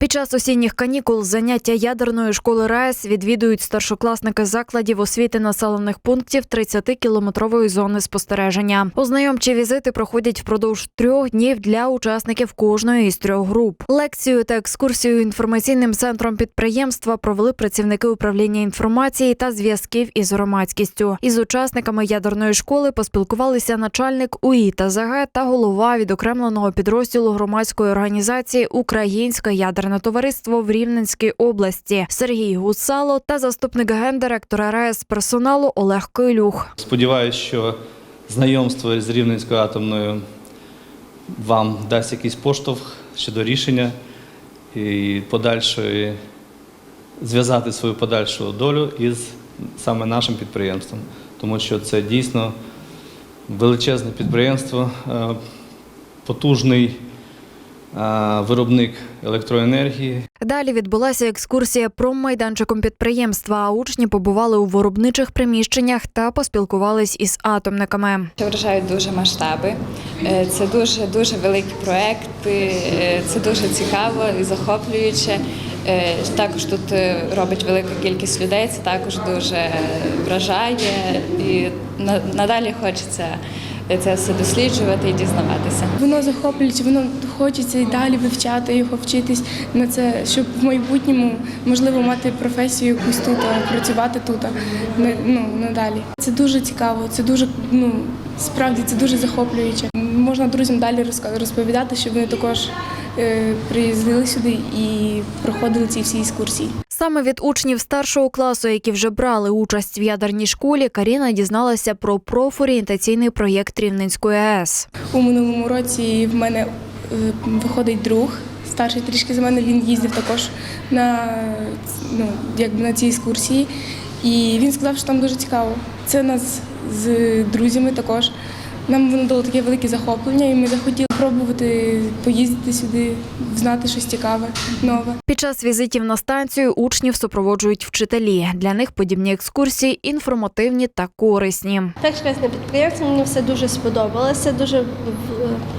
Під час осінніх канікул заняття ядерної школи РаЕС відвідують старшокласники закладів освіти населених пунктів 30-кілометрової зони спостереження. Ознайомчі візити проходять впродовж трьох днів для учасників кожної із трьох груп. Лекцію та екскурсію інформаційним центром підприємства провели працівники управління інформації та зв'язків із громадськістю. Із учасниками ядерної школи поспілкувалися начальник УІ та ЗГ та голова відокремленого підрозділу громадської організації Українське ядерне товариство в Рівненській області Сергій Гусало та заступник гендиректора РаЕС персоналу Олег Койлюх. Сподіваюсь, що знайомство з Рівненською атомною вам дасть якийсь поштовх щодо рішення і подальшої зв'язати свою подальшу долю із саме нашим підприємством, тому що це дійсно величезне підприємство, е, потужний виробник електроенергії, Далі відбулася екскурсія промайданчиком підприємства. а Учні побували у виробничих приміщеннях та поспілкувались із атомниками. Це вражають дуже масштаби. Е, Це дуже дуже великі проекти. е, Це дуже цікаво і захоплююче. Е, Також тут е, робить велика кількість людей. Це також дуже е, вражає і на- надалі хочеться це все досліджувати і дізнаватися. Воно захоплюється, воно хочеться і далі вивчати його, вчитись на це, щоб в майбутньому можливо мати професію якусь тут, працювати тут, ну надалі. Це дуже цікаво, це дуже ну справді це дуже захоплююче. Можна друзям далі розповідати, щоб вони також приїздили сюди і проходили ці всі екскурсії. Саме від учнів старшого класу, які вже брали участь в ядерній школі, Каріна дізналася про профорієнтаційний проєкт Рівненської АЕС. У минулому році в мене е, виходить друг, старший трішки за мене. Він їздив також на, ну, якби на ці екскурсії. І він сказав, що там дуже цікаво. Це нас з друзями також. Нам воно дало таке велике захоплення, і ми захотіли пробувати поїздити сюди, знати щось цікаве, нове. Під час візитів на станцію учнів супроводжують вчителі. Для них подібні екскурсії інформативні та корисні. Так чесне підприємство, мені все дуже сподобалося, дуже в-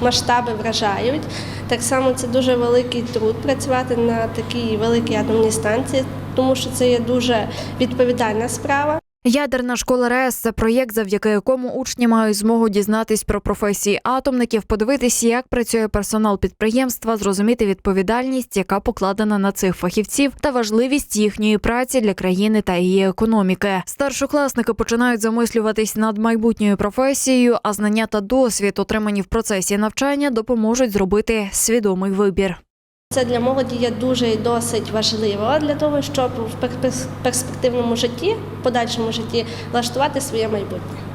масштаби вражають. Так само це дуже великий труд працювати на такій великій атомній станції, тому що це є дуже відповідальна справа. Ядерна школа РаЕС – це проєкт, завдяки якому учні мають змогу дізнатись про професії атомників, подивитись, як працює персонал підприємства, зрозуміти відповідальність, яка покладена на цих фахівців, та важливість їхньої праці для країни та її економіки. Старшокласники починають замислюватись над майбутньою професією, а знання та досвід, отримані в процесі навчання, допоможуть зробити свідомий вибір. Це для молоді є дуже і досить важливо для того, щоб в перспективному житті, в подальшому житті влаштувати своє майбутнє.